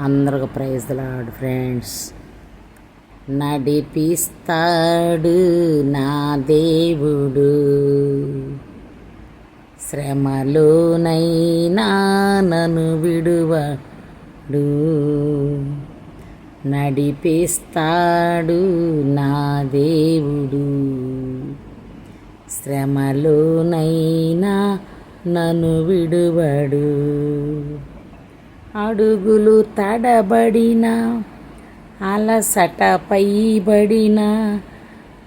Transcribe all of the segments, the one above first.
అందరికి praise లాడు friends. నడిపిస్తాడు నా దేవుడు. శ్రమలోనైనా నన్ను విడువడు. నడిపిస్తాడు నా దేవుడు. శ్రమలోనైనా నన్ను విడువడు. అడుగులు తడబడిన అలసట పైబడిన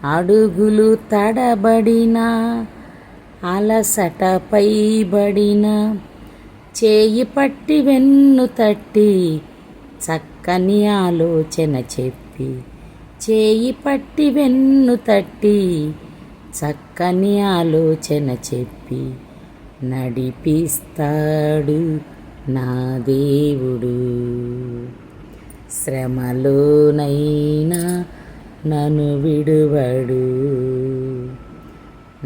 అడుగులు తడబడిన అలసట పైబడిన చేయి పట్టి వెన్ను తట్టి చక్కని ఆలోచన చెప్పి చేయి పట్టి వెన్ను తట్టి చక్కని ఆలోచన చెప్పి నడిపిస్తాడు. నా దేవుడు శ్రమలోనైనా నన్ను విడువడు.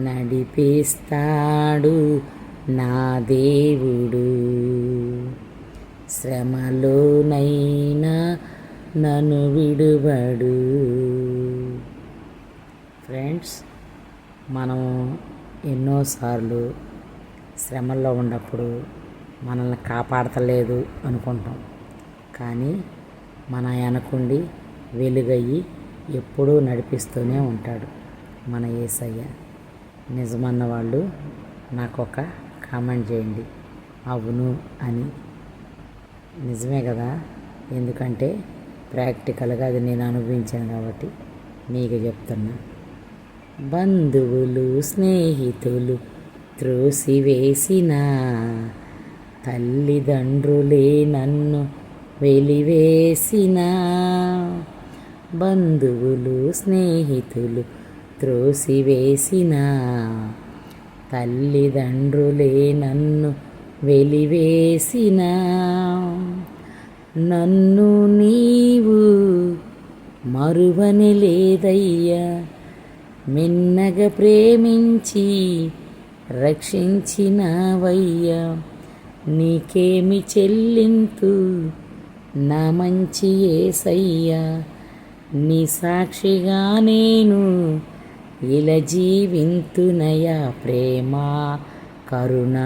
నడిపిస్తాడు నా దేవుడు శ్రమలోనైనా నన్ను విడువడు. ఫ్రెండ్స్ మనం ఎన్నోసార్లు శ్రమల్లో ఉన్నప్పుడు మనల్ని కాపాడతలేదు అనుకుంటాం. కానీ మన వెనకుండి వెలుగయ్యి ఎప్పుడూ నడిపిస్తూనే ఉంటాడు మన ఏసయ్య. నిజమన్న వాళ్ళు నాకు ఒక కామెంట్ చేయండి. అవును అని. నిజమే కదా? ఎందుకంటే ప్రాక్టికల్గా అది నేను అనుభవించాను కాబట్టి మీకు చెప్తున్నా. బంధువులు స్నేహితులు త్రోసివేసిన తల్లిదండ్రులే నన్ను వెలివేసిన. బంధువులు స్నేహితులు త్రోసివేసిన. తల్లిదండ్రులే నన్ను వెలివేసిన. నన్ను నీవు మరువని లేదయ్యా. మిన్నగా ప్రేమించి రక్షించినవయ్యా. నీకేమి చెల్లింతు? నా మంచి ఏసయ్యా నీ సాక్షిగా నేను ఇలా జీవింతునయా ప్రేమ కరుణ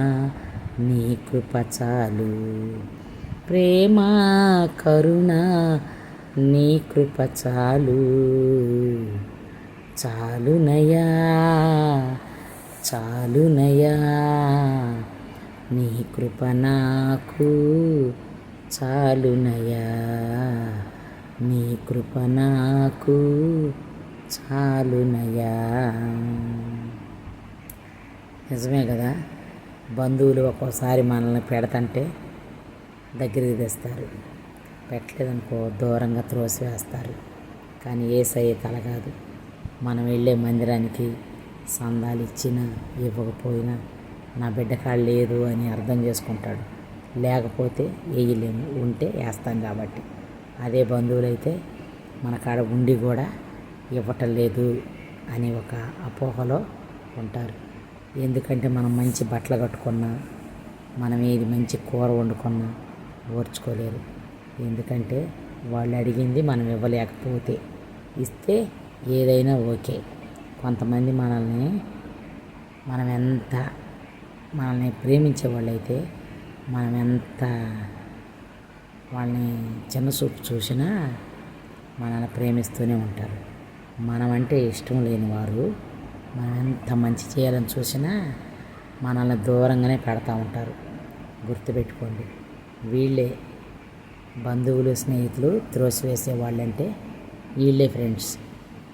నీ కృపచాలు. ప్రేమ కరుణ నీ కృపచాలు. చాలునయా చాలునయా. నీ కృప నాకు చాలునయా నీ కృప నాకు చాలునయా నిజమే కదా? బంధువులు ఒక్కోసారి మనల్ని పెడతంటే దగ్గరికి తెస్తారు. పెట్టలేదనుకో దూరంగా త్రోసివేస్తారు. కానీ ఏసయ్య తల కాదు మనం వెళ్ళే మందిరానికి సందాలు ఇచ్చినా ఇవ్వకపోయినా నా బిడ్డ కాడ లేదు అని అర్థం చేసుకుంటాడు. లేకపోతే వేయలేము ఉంటే వేస్తాం కాబట్టి. అదే బంధువులైతే మన కాడ ఉండి కూడా ఇవ్వటం లేదు అని ఒక అపోహలో ఉంటారు. ఎందుకంటే మనం మంచి బట్టలు కట్టుకున్నా మనం ఏది మంచి కూర వండుకున్నా ఓర్చుకోలేరు. ఎందుకంటే వాళ్ళు అడిగింది మనం ఇవ్వలేకపోతే ఇస్తే ఏదైనా ఓకే. కొంతమంది మనల్ని మనం ఎంత మనల్ని ప్రేమించే వాళ్ళైతే మనం ఎంత వాళ్ళని చిన్న చూపు చూసినా మనల్ని ప్రేమిస్తూనే ఉంటారు. మనమంటే ఇష్టం లేని వారు మనం ఎంత మంచి చేయాలని చూసినా మనల్ని దూరంగానే పెడతా ఉంటారు. గుర్తుపెట్టుకోండి వీళ్ళే బంధువులు స్నేహితులు త్రోసివేసే వాళ్ళంటే వీళ్ళే ఫ్రెండ్స్.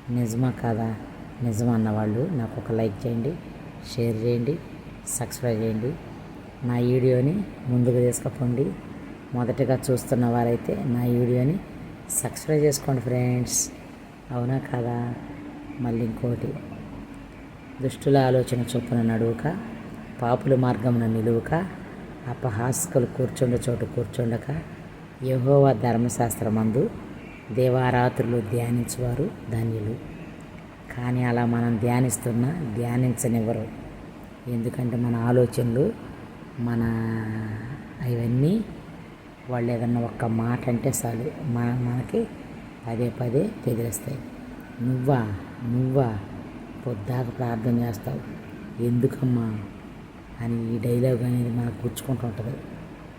నిజమా కాదా? నిజమన్నవాళ్ళు నాకు ఒక లైక్ చేయండి షేర్ చేయండి. సబ్స్క్రైబ్ చేయండి. నా వీడియోని ముందుకు తీసుకుపోండి. మొదటగా చూస్తున్న వారైతే నా వీడియోని సబ్స్క్రైబ్ చేసుకోండి ఫ్రెండ్స్. అవునా కదా? మళ్ళీ ఇంకోటి. దుష్టుల ఆలోచన చొప్పున నడువుక పాపుల మార్గమున నిలువుక అపహాస్కులు కూర్చుండ చోటు కూర్చుండక యహోవా ధర్మశాస్త్రమందు దేవారాత్రులు ధ్యానించేవారు ధన్యులు. కానీ అలా మనం ధ్యానిస్తున్నా ధ్యానించనివ్వరు. ఎందుకంటే మన ఆలోచనలు మన అవన్నీ వాళ్ళు ఏదన్నా ఒక్క మాట అంటే చాలు. మన మనకి పదే పదే బెదిరిస్తాయి. నువ్వా నువ్వా పొద్దాక ప్రార్థన చేస్తావు. ఎందుకమ్మా అని ఈ డైలాగ్ అనేది మనకు గుచ్చుకుంటూ ఉంటుంది.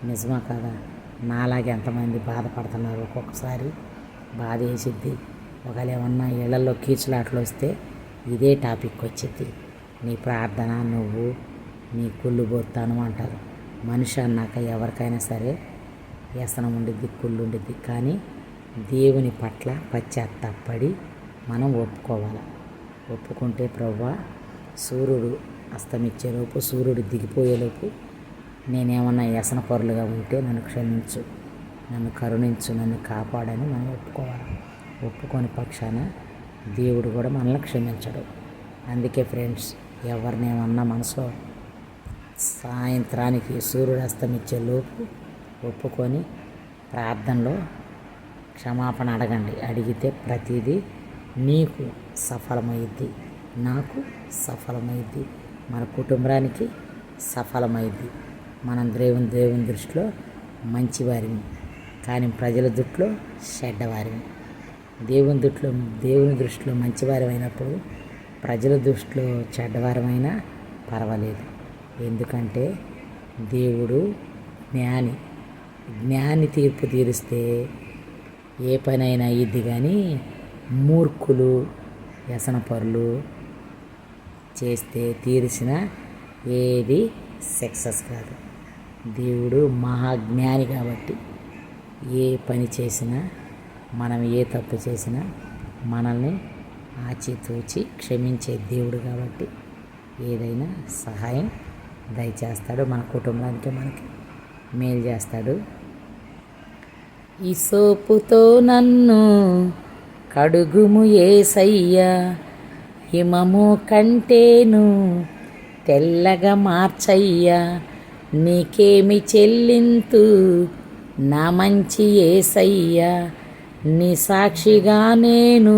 నిజమా కదా? నాలాగే ఎంతమంది బాధపడుతున్నారు ఒక్కొక్కసారి. బాధ వేసిద్ది ఒకవేళ ఏమన్నా ఇళ్ళలో కీచులాటలు వస్తే ఇదే టాపిక్ వచ్చింది. నీ ప్రార్థన నువ్వు నీ కుళ్ళు పోతాను అంటారు మనిషి అన్నాక ఎవరికైనా సరే వ్యసనం ఉండిద్ది కుళ్ళు ఉండిద్ది. కానీ దేవుని పట్ల పశ్చాత్తాపడి మనం ఒప్పుకోవాలి. ఒప్పుకుంటే ప్రవ్వా సూర్యుడు అస్తమిచ్చేలోపు సూర్యుడు దిగిపోయేలోపు నేనేమన్నా వ్యసన పొరలుగా ఉంటే నన్ను క్షమించు నన్ను కరుణించు నన్ను కాపాడని మనం ఒప్పుకోవాలి. ఒప్పుకొని పక్షాన దేవుడు కూడా మనల్ని క్షమించడు. అందుకే ఫ్రెండ్స్ ఎవరినేమన్నా మనసులో సాయంత్రానికి సూర్యుడు అస్తమిచ్చే లోపు ఒప్పుకొని ప్రార్థనలో క్షమాపణ అడగండి. అడిగితే ప్రతిదీ నీకు సఫలమైద్ది. నాకు సఫలమైద్ది. మన కుటుంబానికి సఫలమైద్ది. మనం దేవుని దేవుని దృష్టిలో మంచివారిని కానీ ప్రజల దృష్టిలో చెడ్డవారిని దేవుని దృష్టిలో దేవుని దృష్టిలో మంచివారం అయినప్పుడు ప్రజల దృష్టిలో చెడ్డవారమైనా పర్వాలేదు. ఎందుకంటే దేవుడు జ్ఞాని. జ్ఞాని తీర్పు తీరిస్తే ఏ పనైనా అయ్యిద్ది కానీ మూర్ఖులు వ్యసనపరులు చేస్తే తీరిసిన ఏది సక్సెస్ కాదు. దేవుడు మహాజ్ఞాని కాబట్టి ఏ పని చేసినా మనం ఏ తప్పు చేసినా మనల్ని ఆచితూచి క్షమించే దేవుడు కాబట్టి ఏదైనా సహాయం దయచేస్తాడు మన కుటుంబానికి మనకి మేలు చేస్తాడు. ఈ సోపుతో నన్ను కడుగుము ఏసయ్యా హిమము కంటేను తెల్లగా మార్చయ్యా నీకేమి చెల్లింతు నా మంచి ఏసయ్యా నీ సాక్షిగా నేను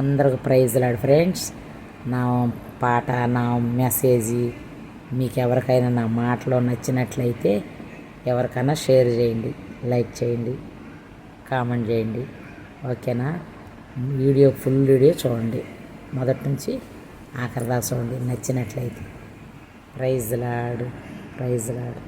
అందరికి ప్రైజ్లాడు ఫ్రెండ్స్. నా పాట నా మెసేజ్ మీకు ఎవరికైనా నా మాటలో నచ్చినట్లయితే ఎవరికైనా షేర్ చేయండి లైక్ చేయండి కామెంట్ చేయండి. ఓకేనా? వీడియో ఫుల్ వీడియో చూడండి. మొదటి నుంచి ఆఖరిదా చూడండి నచ్చినట్లయితే. Praise లాడు praise లాడు